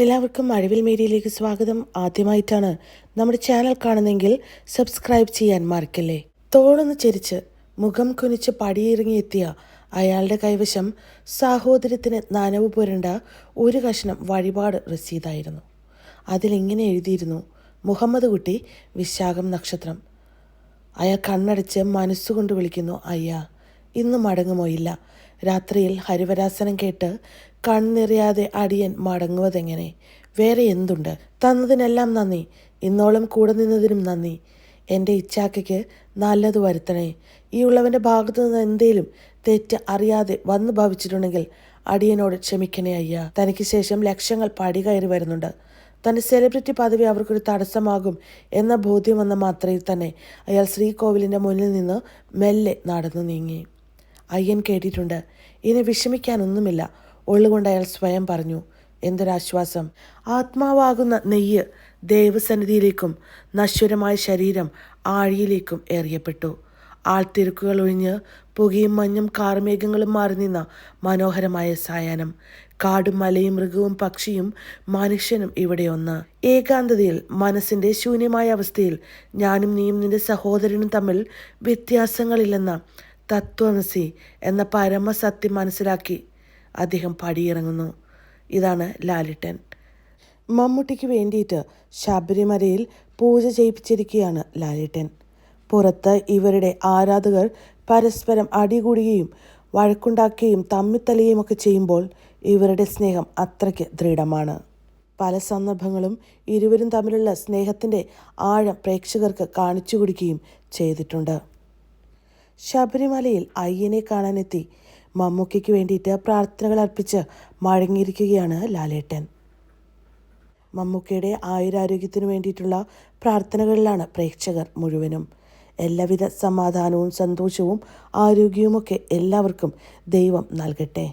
എല്ലാവർക്കും അഴിവിൽ മേരിയിലേക്ക് സ്വാഗതം. ആദ്യമായിട്ടാണ് നമ്മുടെ ചാനൽ കാണുന്നെങ്കിൽ സബ്സ്ക്രൈബ് ചെയ്യാൻ മറക്കല്ലേ. തോളൊന്ന് ചെരിച്ച് മുഖം കുനിച്ച് പടിയിറങ്ങിയെത്തിയ അയാളുടെ കൈവശം സാഹോദര്യത്തിന് നനവ് പുരണ്ട ഒരു കഷ്ണം വഴിപാട് രസീതായിരുന്നു അതിലിങ്ങനെ എഴുതിയിരുന്നു മുഹമ്മദ് കുട്ടി വിശാഖം നക്ഷത്രം. അയാൾ കണ്ണടച്ച് മനസ്സുകൊണ്ട് വിളിക്കുന്നു അയ്യ ഇന്ന് മടങ്ങുമോ ഇല്ല രാത്രിയിൽ ഹരിവരാസനം കേട്ട് കണ്ണിറിയാതെ അടിയൻ മടങ്ങുവതെങ്ങനെ? വേറെ എന്തുണ്ട്? തന്നതിനെല്ലാം നന്ദി. ഇന്നോളം കൂടെ നിന്നതിനും നന്ദി. എന്റെ ഇച്ഛാക്കയ്ക്ക് നല്ലത് വരുത്തണേ. ഈ ഉള്ളവന്റെ ഭാഗത്തു നിന്ന് എന്തേലും തെറ്റ് അറിയാതെ വന്നു ഭവിച്ചിട്ടുണ്ടെങ്കിൽ അടിയനോട് ക്ഷമിക്കണേ അയ്യ. തനിക്ക് ശേഷം ലക്ഷങ്ങൾ പടി കയറി വരുന്നുണ്ട്. തന്റെ സെലിബ്രിറ്റി പദവി അവർക്കൊരു തടസ്സമാകും എന്ന ബോധ്യം വന്ന മാത്രയിൽ തന്നെ അയാൾ ശ്രീകോവിലിന്റെ മുന്നിൽ നിന്ന് മെല്ലെ നടന്നു നീങ്ങി. അയ്യൻ കേട്ടിട്ടുണ്ട്. ഇനി വിഷമിക്കാനൊന്നുമില്ല. ഉള്ളുകൊണ്ട് അയാൾ സ്വയം പറഞ്ഞു എന്തൊരാശ്വാസം. ആത്മാവാകുന്ന നെയ്യ് ദേവസന്നിധിയിലേക്കും നശ്വരമായ ശരീരം ആഴിയിലേക്കും എറിയപ്പെട്ടു ആൾത്തിരക്കുകൾ ഒഴിഞ്ഞ് പുകയും മഞ്ഞും കാർമേഘങ്ങളും മാറി നിന്ന മനോഹരമായ സായാഹ്നം. കാടും മലയും മൃഗവും പക്ഷിയും മനുഷ്യനും ഇവിടെ ഒന്ന്. ഏകാന്തതയിൽ മനസ്സിന്റെ ശൂന്യമായ അവസ്ഥയിൽ ഞാനും നീയും നിന്റെ സഹോദരനും തമ്മിൽ വ്യത്യാസങ്ങളില്ലെന്ന തത്വമസി എന്ന പരമസത്യം മനസ്സിലാക്കി അദ്ദേഹം പടിയിറങ്ങുന്നു. ഇതാണ് ലാലിട്ടൻ. മമ്മൂട്ടിക്ക് വേണ്ടിയിട്ട് ശബരിമലയിൽ പൂജ ചെയ്യിപ്പിച്ചിരിക്കുകയാണ് ലാലിട്ടൻ. പുറത്ത് ഇവരുടെ ആരാധകർ പരസ്പരം അടികൂടുകയും വഴക്കുണ്ടാക്കുകയും തമ്മിത്തലിയുകയും ഒക്കെ ചെയ്യുമ്പോൾ ഇവരുടെ സ്നേഹം അത്രയ്ക്ക് ദൃഢമാണ്. പല സന്ദർഭങ്ങളും ഇരുവരും തമ്മിലുള്ള സ്നേഹത്തിന്റെ ആഴം പ്രേക്ഷകർക്ക് കാണിച്ചു കൊടുക്കുകയും ചെയ്തിട്ടുണ്ട്. ശബരിമലയിൽ അയ്യനെ കാണാനെത്തി. മമ്മൂക്കയ്ക്ക് വേണ്ടിയിട്ട് പ്രാർത്ഥനകൾ അർപ്പിച്ച് മഴങ്ങിയിരിക്കുകയാണ് ലാലേട്ടൻ. മമ്മൂക്കയുടെ ആയുരാരോഗ്യത്തിനു വേണ്ടിയിട്ടുള്ള പ്രാർത്ഥനകളിലാണ് പ്രേക്ഷകർ മുഴുവനും. എല്ലാവിധ സമാധാനവും സന്തോഷവും ആരോഗ്യവുമൊക്കെ എല്ലാവർക്കും ദൈവം നൽകട്ടെ.